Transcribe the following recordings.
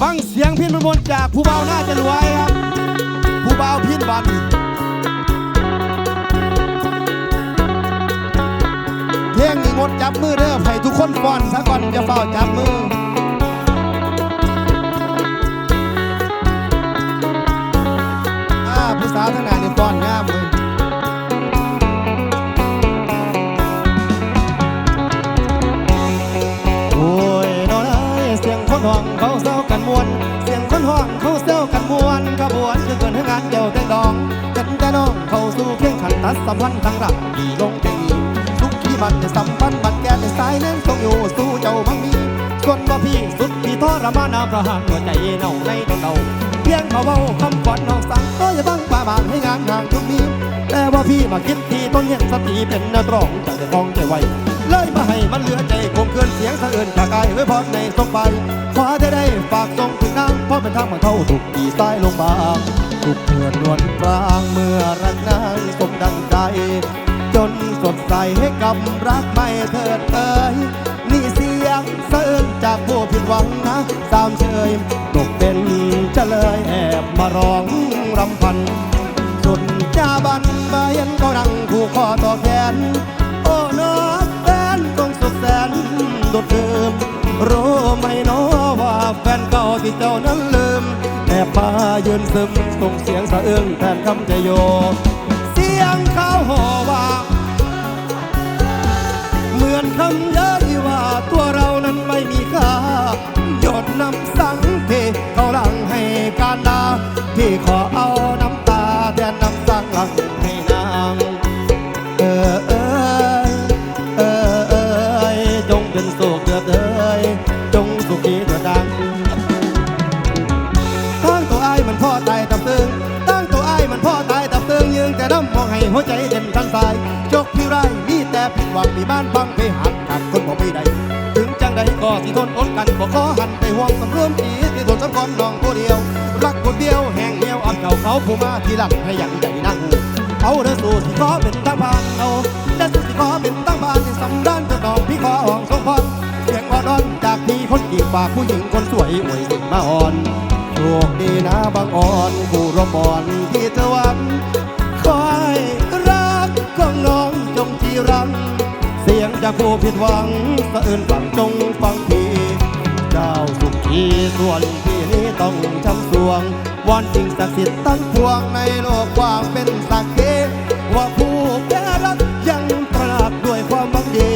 ฟังเสียงพินมนจากผู้เบาน่าจะรวยครับ ผู้เบาพินวันเพลงนี้งดจับมือเด้อให้ทุกคนฟ้อนซะก่อนจะเฝ้าจับมืออาผู้สาวทั้งหลายนี่ฟ้อนงามเลยโอ้ยนอนเอ้ยเสียงคนห้องเขาเศร้า กันมวน เสียงคนห้องเขาเศร้ากันมวนขบวนคือเกินให้งานเดียวแต่ดองกันแต่น้องเขาสู่เข่งขันตัดสัมพันธ์ทางรักดีลงเพลงนี้ทุกที่มันจะสัมพันธ์บัดแก่ในสายเน้นทรงอยู่สู้เจ้ามังมีส่วนว่าพี่สุดที่ทรมานน้ำประหารหัวใจเน่าในตอนเดาเพียงเขาเบาคำขวัญน้องสั่งก็อย่าบังป่าบางให้งานห่างทุกนี้แต่ว่าพี่มาคิดที่ต้นเห็นสติเป็นนักร้องจะได้องใจไว เลยมาให้มันเหลือใจคงเกินเสียงสะเอินจากกายไว้พอในสงไปขอจะได้ฝากส่งถึงนางเพราะเป็นทางมาเข้าถูกปีสายลงบางทุกเพื่อนนวลปรางเมื่อรักนางสมดังใจ จนสดใสให้กับรักไม่เถิดเอ่ยนี่เสียงสะเอินจากผู้ผิดหวังนะสามเชยตกเป็นจะเลยแอบมาร้องรำพันสุดจาบันมาเห็นเขาดังผูกคอต่อแขน ดุดลืมรู้ไหมนาะว่าแฟนเก่าที่เจ้านั้นลืมแอบมายืนซึมส่งเสียงสะอื้นแทนคำจะโย เสียงเขาห่อว่า เหมือนคำเย้ยว่าตัวเรานั้นไม่มีค่าหยดน้ำสังเทเขาหลังให้การดาพี่ขอเอาน้ำตาแทนน้ำสังหลัง หัวใจเด่นทันสายจกพี่ไรมีแต่ผิดหวังมีบ้านบังไปหักขาดคนบอกไม่ได้ถึงจังใดก็ที่ทนอดกันบอกขอหันไปห่วงสำรวมจีที่ทนสำคัญน้องผู้เดียว รักคนเดียวแห่งเดียวอ่อนเก่าเขาผู้มาที่หลังให้ยังใจนั่งเอาเด้อสู่ที่ขอเป็นตั้งบ้านเอาเด้อสู่ที่ขอเป็นตั้งบ้านที่สำด้านจะน้องพี่ขอห้องทรงพรเสียงอ่อนอนจากพี่คนกีบปากผู้หญิงคนสวยอวยสิมาอ่อนโชคดีนะบางอ่อนผู้รบอ่อนที่เธอวันค รัง เสียงจากผู้ผิดหวังสะอื่นฟังจงฟังพี่เจ้าสุขีส่วนพี่นี้ต้องช้ำสวงวอนสิ่งศักดิ์สิทธิ์ตั้งพวงในโลกกว้างเป็นสักเกว่าผู้แพ้รักยังตระหนักด้วยความบังดี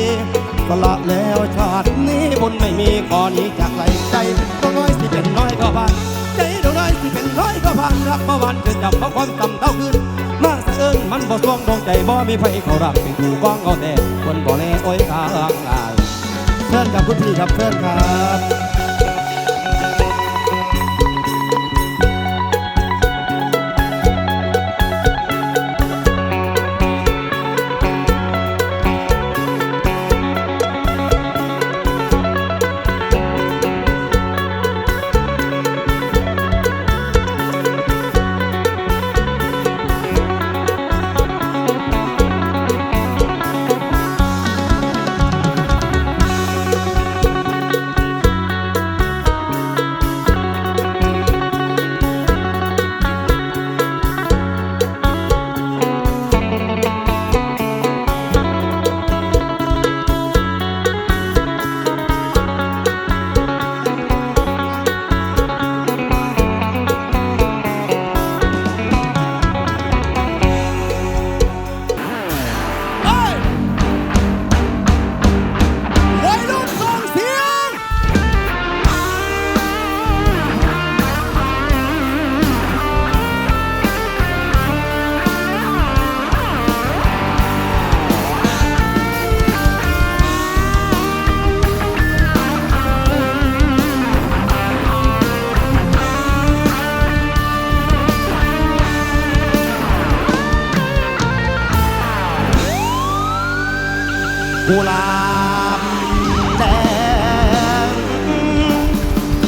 สละแล้วชาตินี้บุญไม่มีขอนี้จากไหลใจตัวน้อยสิเป็นน้อยก็พันใจตัวน้อยสิเป็นน้อยก็พันรักเมื่อวันเกิดจับเพราะความต่ำเท่าขึ้น มันบ่ทวงดวงใจบ่มีไผเขารักเป็นผู้กองเขาแต่คนบ่แลโอ้ยกลางอายเชิญกับคุณพี่ครับเพื่อนครับ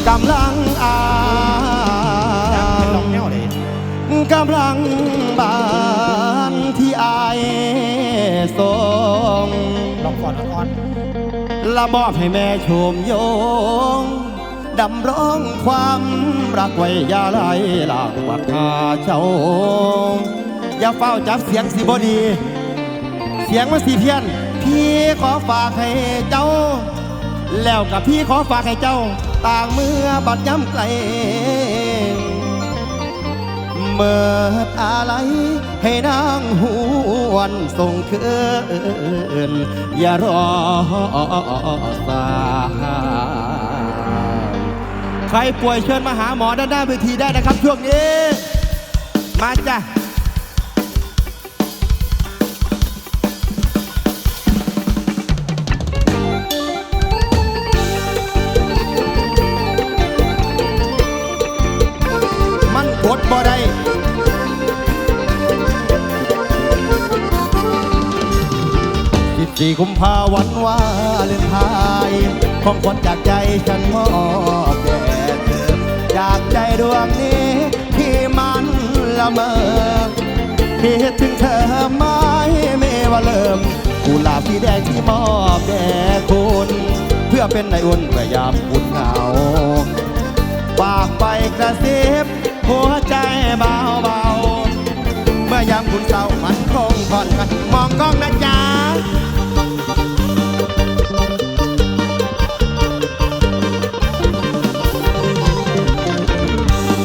กำลังอางกำลังบานที่อายทรงลองก่อนลองก่อนละมอบให้แม่ชมโยงดำร้องความรักไว้ยาไหลหลากปัดหาเจ้า อย่าเฝ้าจับเสียงสิบดี เสียงมันสีเพี้ยน พี่ขอฝากให้เจ้า แล้วกับพี่ขอฝากให้เจ้า ต่างเมื่อบัดย้ำไกลเมื่ออะไรให้นางหวนส่งคืนอย่ารอสายใครป่วยเชิญมาหาหมอด้านหน้าเวทีได้นะครับช่วงนี้ มาจ้ะ กดบ่ได้สิบสี่กุมภาวันวาเลนไทน์ของขวัญจากใจฉันมอบแด่เธอจากใจดวงนี้ที่มันละเมอคิดถึงเธอไม่เมว่าเริ่มกุหลาบสีแดงที่มอบแด่คุณเพื่อเป็นในอุ่นเพื่อยามอุ่นเหงาฝากไปกระซิบ หัวใจเบาเบาเมื่อยามคุณเศร้ามันคงผ่อนกันมองกล้องนะจ๊ะ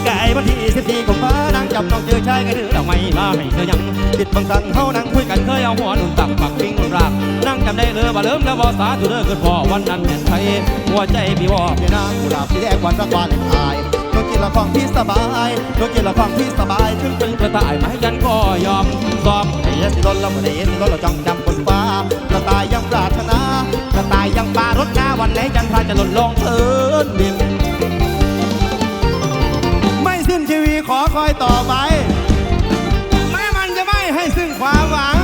ไก่วันที่สิบสี่กุมภานางจับน้องเจอชายกันเดือดอกไม้มาให้เธอยังปิดบังสังเฮานั่งคุยกันเคยเอาหัวหนุนตักปักปิ้งนุนรากนั่งจำได้เลยว่าเริ่มแล้วบอสาธุเด้อเกิดพ่อวันนั้นแม่นไทยหัวใจพี่วอกพี่นางกุหลาบสีแดงวันรักวันทายโดน กินละของพี่สบายดนกินละของพี่สบายถึงเป็นกระต่ายมาให้ฉันก็ยอมซอมให้ยสิลนละมันเห็นลนละจ้องจำบนฟ้ากระต่ายยังปรารถนากระต่ายยังปารถหน้าวันไหนจันทราจะหล่นลงเทินดิน ไม่สิ้นชีวีขอคอยต่อไปแม้มันจะไม่ให้ซึ่งความหวัง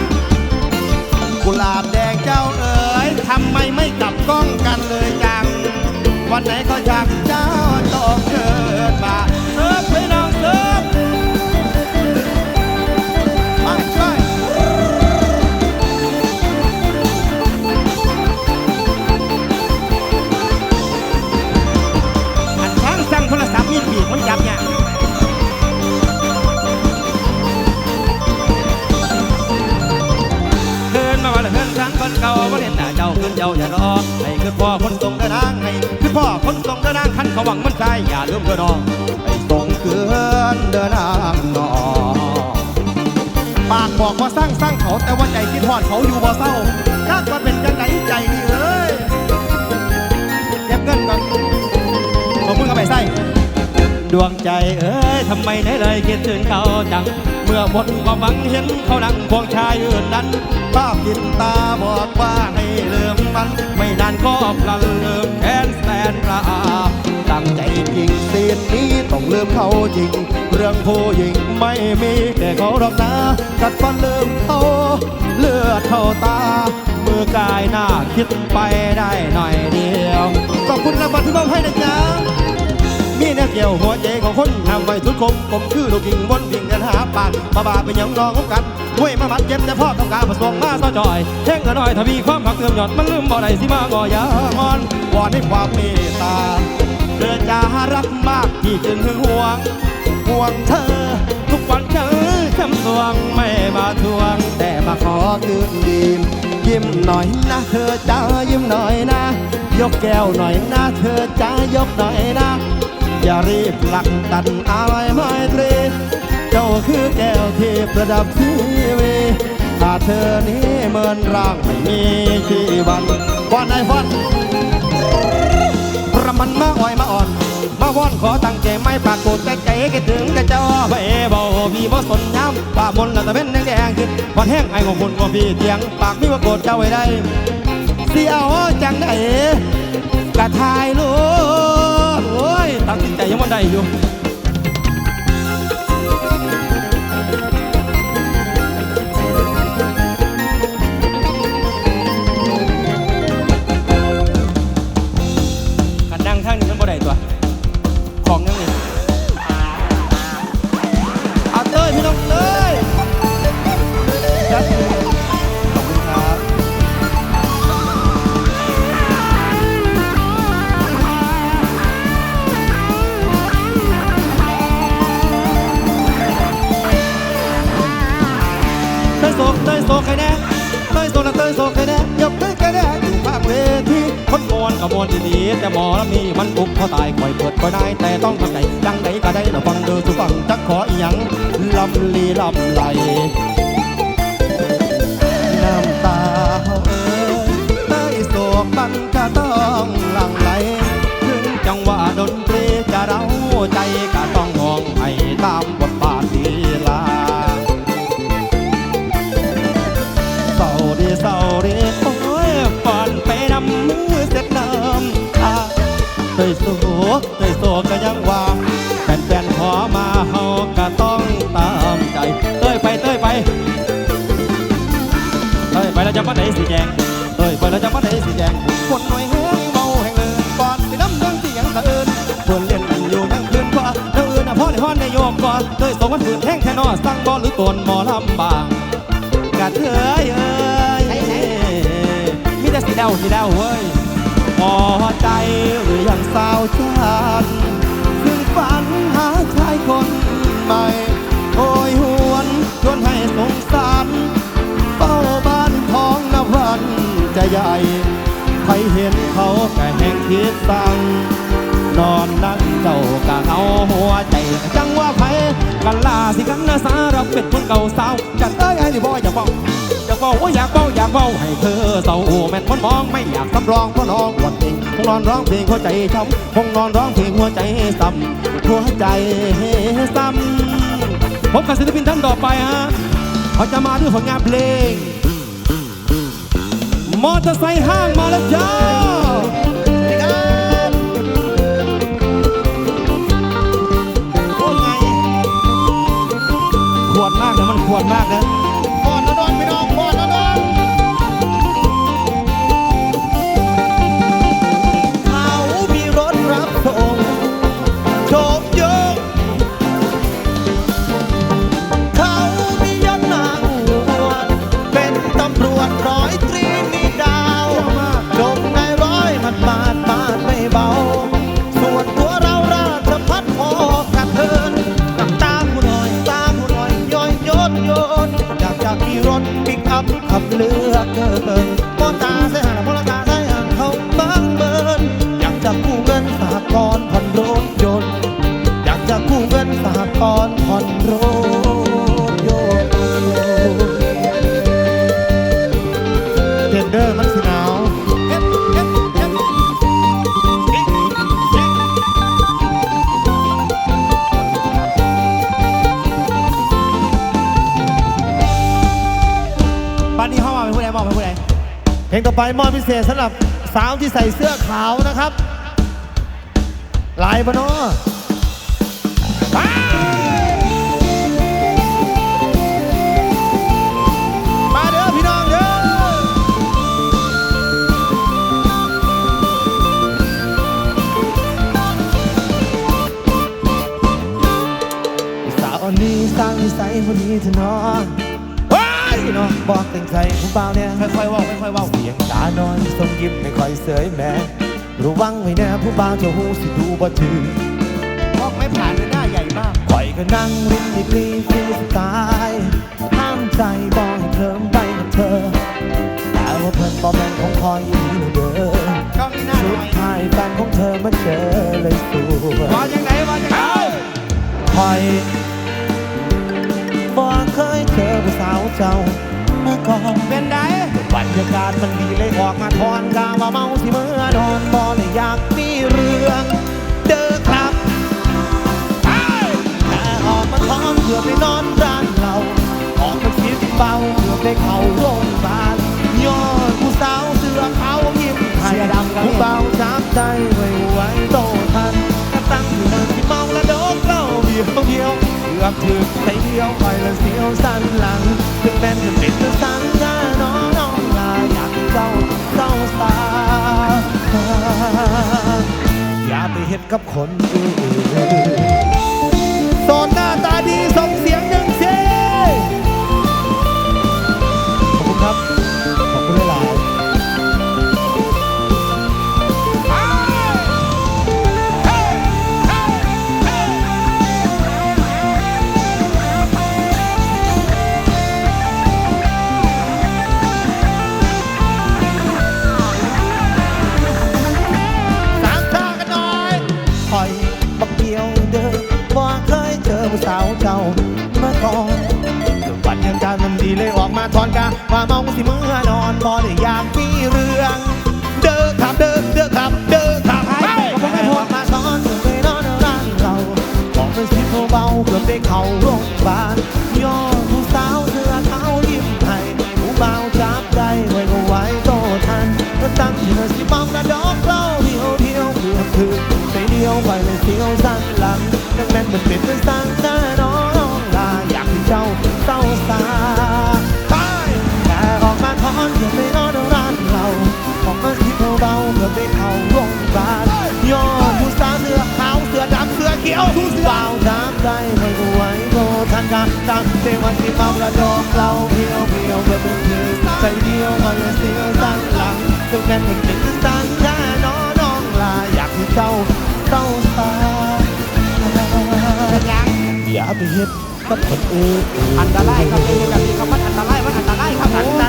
กุหลาบแดงเจ้าเอ๋ยทำไมไม่กลับกล้องกันเลยจัง วันไหนก็อยากเจ้า องเกิดมาเสิร์ฟไปน้องเสิร์ฟไปไปอันช้างสั่งโทรศัพท์มีปีกมันจับเนี่ยเดินมาวันเฮินครั้งคนเก่าบ่เห็นหน้าเจ้าขึ้นเจ้าอย่ารอ เขาหวังมันใจอย่าลืมเธอน้องให้ส่งคืนเดินทางนอปากบอกว่าสร้างสร้างเขาแต่ว่าใจคิดทอดเขาอยู่บ่เศร้าถ้าก็เป็นจังไหนใจนี่เอ้ยเก็บเงินก่อนขอบคุณครับไปใส่ดวงใจเอ้ยทำไมไหนเลยคิดถึงเขาจัง เมื่อหมดความหวังเห็นเขานั่งควงชายอื่นนั้นภาพกินตาบอกว่าให้ลืมมัน ริงซีนนี้ต้องลืมเขาจริง เรื่องผู้หญิงไม่มีแค่เขาหรอกนะกัดฟันลืมเขาเลือดเข้าตา มือกายหน้าคิดไปได้หน่อยเดียว ขอบคุณรางวัลที่มอบให้นะจ๊ะมีแนวเกี่ยวหัวใจของคนทำไว้ทุกคมผมคือลูกกิ่งบนวิ่งกันหาปานมาบาเป็นยังรองของกันห้วยมามัดเจ็บแต่พ่อต้องการผสมมาซอจอยแท่งกระน้อยทวีความหักเติมหยอดมันลืมบ่ได้สิมางอยางอนวอนให้ความเมตตา เธอจะรักมากที่จึงหึงหวง ห่วงเธอ ทุกวันเจอคำสวงไม่มาทวง แต่มาขอคืนดีมยิ้มหน่อยนะเธอจ้ายิ้มหน่อยนะ ยกแก้วหน่อยนะเธอจ้ายกหน่อยนะ อย่ารีบหลักตันอะไรไม่ตรีเจ้าคือแก้วที่ประดับทีวีถ้าเธอนี้เหมือนร่างไม่มีชีวันฟอนไอฟอน มันมาอ่อยมาอ่อน มาวอนขอตั้งใจไม่ปรากฏแต่ใจคิดถึงแต่เจ้าไปเบามีบ่สนย้ำป่ามนต์ละตะเป็นแดงแดงขึ้นวันแห้งไอ้ของคนก็พี่เตียง ปากมีว่าโกรธเจ้าไว้ได้สิเอาจังไดกะทายลูกโอ้ยตั้งใจยังวันไดอยู่ ดีๆแต่หมอลำนี้มันบุกพอตายคอยเปิดคอยได้แต่ต้องเข้าใจจังใดก็ได้เราฟังเดูสุฟังจักขออีหยังลำลีลำไหลน้ำตาเฮาเอ้ยใต้โศกมันก็ต้องหลั่งไหลถึงจังหวะดนตรีจะเร้าใจก็ต้องมองให้ตาม ยโศกเคยโศกก็ยังว่าแฟนๆขอมาเฮาก็ต้องตามใจเต้ยไปเต้ยไปเอ้ยไปแล้วจะมาไหนสีแจงเอ้ยไปแล้วจะมาไหนสีแจงคนหน่วยแห้งเมาแห่งเลินก่อนสิน้ำเรื่องที่ยังสะเอินควรเล่นกันอยู่ยังคืนกว่าเรื่องอื่นน่ะพ่อในห้อนในโยมก่อนเอ้ยสองวันฝืนแห้งแค่นอสั่งบ่หรือตนหมอลำบางกะเถยเอ้ยมีแต่สีเดาสีเดาเว้ย พอใจหรือยังสาวชันซึ่งฝันหาชายคนใหม่โอยหวนชวนให้สงสารเฝ้าบ้านท้องนวันจะใหญ่ ใครเห็นเขาก็แห่งคิดสั่งนอนนั่งเจ้ากะเอาหัวใจจังว่าไผกันลาสิกันนะสาเราเป็นคนเก่าสาวกันเอ้ยไอ้นี่บ่อย่ากบอก บอกว่าอยากเบ้าอยากเบ้าให้เธอเศร้าแม่นคนมองไม่อยากสำรองเพราะน้องวันเองคงนอนร้องเพลงหัวใจช้ำคงนอนร้องเพลงหัวใจซ้ำหัวใจซ้ำพบกับศิลปินท่านต่อไปฮะเขาจะมาด้วยผลงานเพลง มอเตอร์ไซค์ห้างมาแล้วจ้าขวดมากนะมันขวดมากนะ ลงต่อไปมอบพิเศษสำหรับสาวที่ใส่เสื้อขาวนะครับ ลายบานอมาเด้อพี่น้องเด้อสาวคนนี้สร้างนิสัยคนนี้เถอะเนาะเฮ้ยเนาะบอกแต่งใจผู้เบาเนี่ยค่อยๆเว่าค่อยๆเว่าเสียงตาน้อ ยทรงยิ้มไม่ค่อยเสยแม่ระวังไว้แน่ผู้บ่าวเจ้าหูสิดูบ่ถือบอกไม่ผ่านเลยหน้าใหญ่มากข่อยก็นั่งริมดีกรีฟรีสไตล์ห้ามใจบอกให้เคลิ้มไปกับเธอแต่ว่าเพิ่นบอแมนของคอยอีหนูเด้อกล้องนี่หน้าหสุน่ดอยท้ายแฟนของเธอมาเจอเลยสวย ว่าจังไหนว่าจังไหนคอยบ่เคยเจอผู้สาวเจ้า มาก่อนเป็นไดบรรยากาศมันดีเลยออกมาทอนกาว่าเมาที่เมื่อนอนบอเลยอยากมีเรื่องเด้อครับแต่ออกมาท้องเพื่อไปนอนร้านเราออกมาคิดเบาเพื่อไปเข้าโรงพยาบาลย้อนผู้สาวเสือเขาวยิ้มให้ผู้เบาจับใจไว้ไว้โต กือบถึงไปเดียวไปและเสียวสันหลังถึงแม้จะเป็นจะสั่งงานน้องน้องลาอยากเจ้าเจ้าสาอย่าไปเห็นกับคนอื่นโซนหน้าตาดีส่งเสียง เลยออกมาทอนกาว่าเมาสิเมื่อนอนพอได้อยากมีเรื่อง เด้อครับเด้อเด้อครับเด้อครับไปไปออกมาทอนเกือบไปนอนร้านเราบอกเป็นสิเบาๆเกือบได้เข้าโรงพยาบาลย่อผู้สาวเสื้อขาวยิ้มให้ผู้เบาจับได้ไว้ก็ไว้โตทันก็ตั้งที่สิมองกระดอกเล่าเที่ยวเที่ยวเพื่อคืนไปเดียวไปเลยเที่ยวสั้นหลังนักแม่นมันเป็นเป็นสั้นแน่นอน เสื้อเขียวเบาจับได้ไม่ไหวโตทันกันตั้งเตวันที่เมากระดอกเราเพียวเพียวเพื่อเป็นคืนใจเดียวมาเลยเสียวสั้นหลังตึงแม่นมันเป็นสั้นแน่น้อนน้องลาอยากให้เจ้าเศร้าสาอย่าไปเฮ็ดกับคนอื่นอันตรายครับไอ้แบบนี้ครับมันอันตรายมันอันตรายครับอันต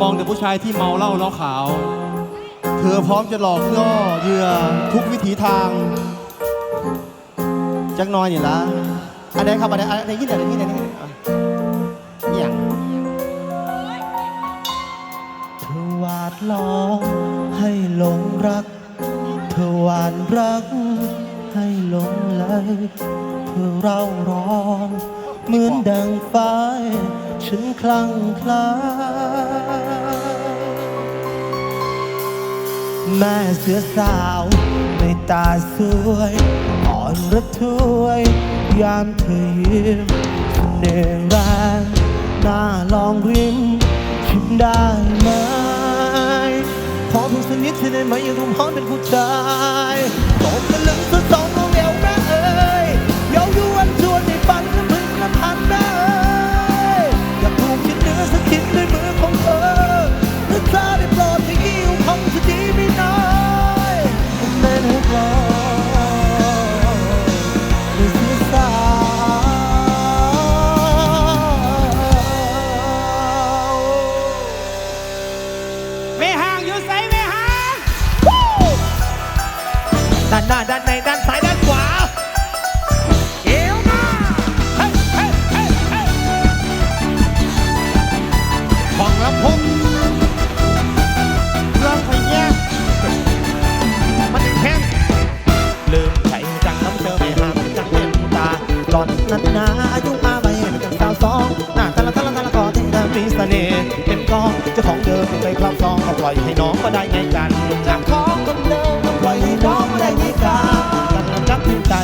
มองแต่ผู้ชายที่เมาเหล้าแล้อขาว เธอพร้อมจะหลอกล่อเหยื่อทุกวิถีทาง จักน้อยนี่ละอันไหนครับอันไหนอันไหนยี่ไหนยี่ไหนยี่ไหนอ่อย่างเธอวาดล้อมให้หลงรัก เธอหวานรัก ให้หลงไหลเธอเร่าร้อน เหมือนดังไฟฉันคลั่งคล้าย แม่เสือสาวในตาสวยอ่อนระทวยยามเธอยิ้มเน่ห์แรงน่าลองริมชิมได้ไหมขอเพียงสักนิดเธอได้ไหมอย่ารุมห้อนเป็นผู้ชายตกตะลึงสุดส นั้นนาอายุมาไปเป็นจังสาวสองหน้าตะละตะละตะละก็ถึงจะมีเสน่ห์เป็นกองเจ้าของเดิมเป็นไปครอบครองก็ปล่อยให้น้องมาได้ไงกันจ้าของคนเดิมก็ปล่อยให้น้องมาได้ไงกันกันลำรับพิมใจ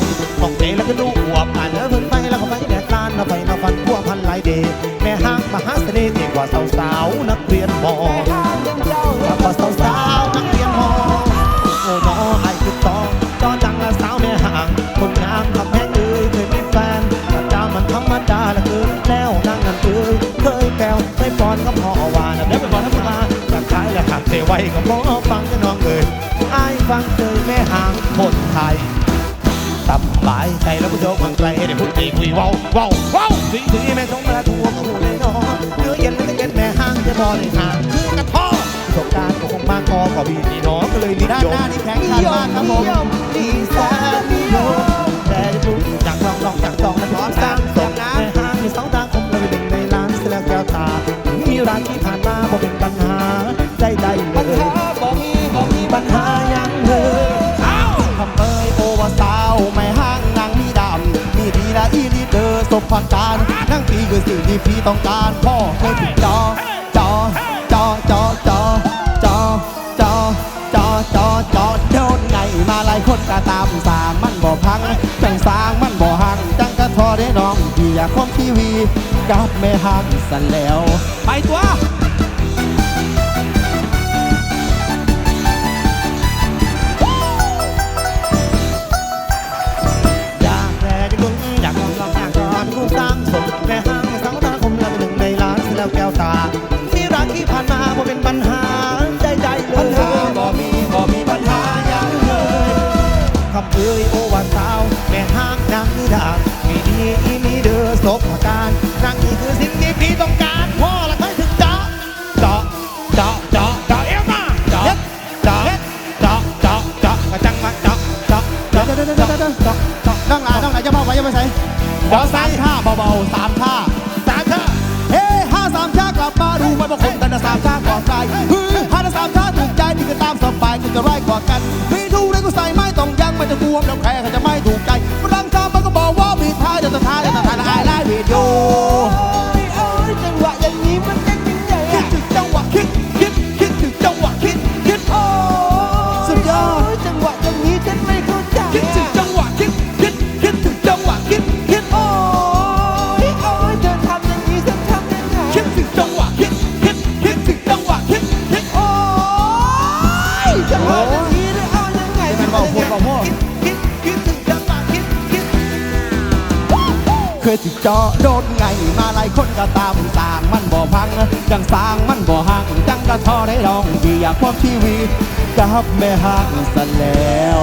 ของเจแล้วก็ลูกอวบอ่านแล้วเพิ่นไปแล้วก็ไปแดกลานแล้วไปมาฟันพัวพันหลายเดย์แม่ห้างมหาเสน่ห์เก่งกว่าสาวๆนักเรียนมอ ไว้ก็มอฟังจะน้องเอ้ยไอ้ายฟังเจยแม่ห่างคนไทยสบายใจแล้วผู้ชมฟังไกลเดี๋ยวพูดตีคุยเว้าเว้าเว้าถึงถึงแม่สงมาทัวก็หูเลยนอนเนื้อเย็นแล้วจะเก็ตแม่ห้างจะบอเลยห่างคือกระท้อประสบการณ์ก็คงมากพอก็พี่นี่น้องก็เลยนิด้านยหมน้านี่แข็งขันมากครับผมนิยมดีแสนนิยมแต่จะรู้จากลองลองจากจองและพร้อมสร้างสมแม่ห้างมีสองทางคมเราเป็นหนึ่งในล้านเสียแล้วแก้วตามีร้านที่ผ่านมาบ่เป็นปัญหา ได้ได้เลยบ่มีบ่มีปัญหายังเลยทำเอ้ยโอวาสาวไม่ห่างนางมีดำมีดีและอีลีเดอร์สบพันการนั่งปีคือสิ่งที่พี่ต้องการพ่อเคยถูกจอจอจอจอจอจอจอจอจอจอโดนไงมาหลายคนก็ตามสางมันบ่พังจังสางมันบ่หังจังกระทอได้น้องพี่อยากคมทีวีกับแม่หักสันแล้ว ไปตัว แม่ห้างสังตาคมละหนึ่งในล้านแล้วแก้วตาที่รักที่ผ่านมาบ่เป็นปัญหาใจใจเลยปัญหาบ่มีบ่มีปัญหาอย่างเลยคำเอ่ยโอวัาสาวแม่ห้างนางด่ามีดีมีเด้อสบการนางนี่คือสิ่งที่พี่ต้องการิจอโดนไงมาหลายคนก็ตามสร้างมันบ่พังจังสร้างมันบ่หังจังกะทอได้ลองที่อยากพบชีวิตกับแม่ห่างสันแล้ว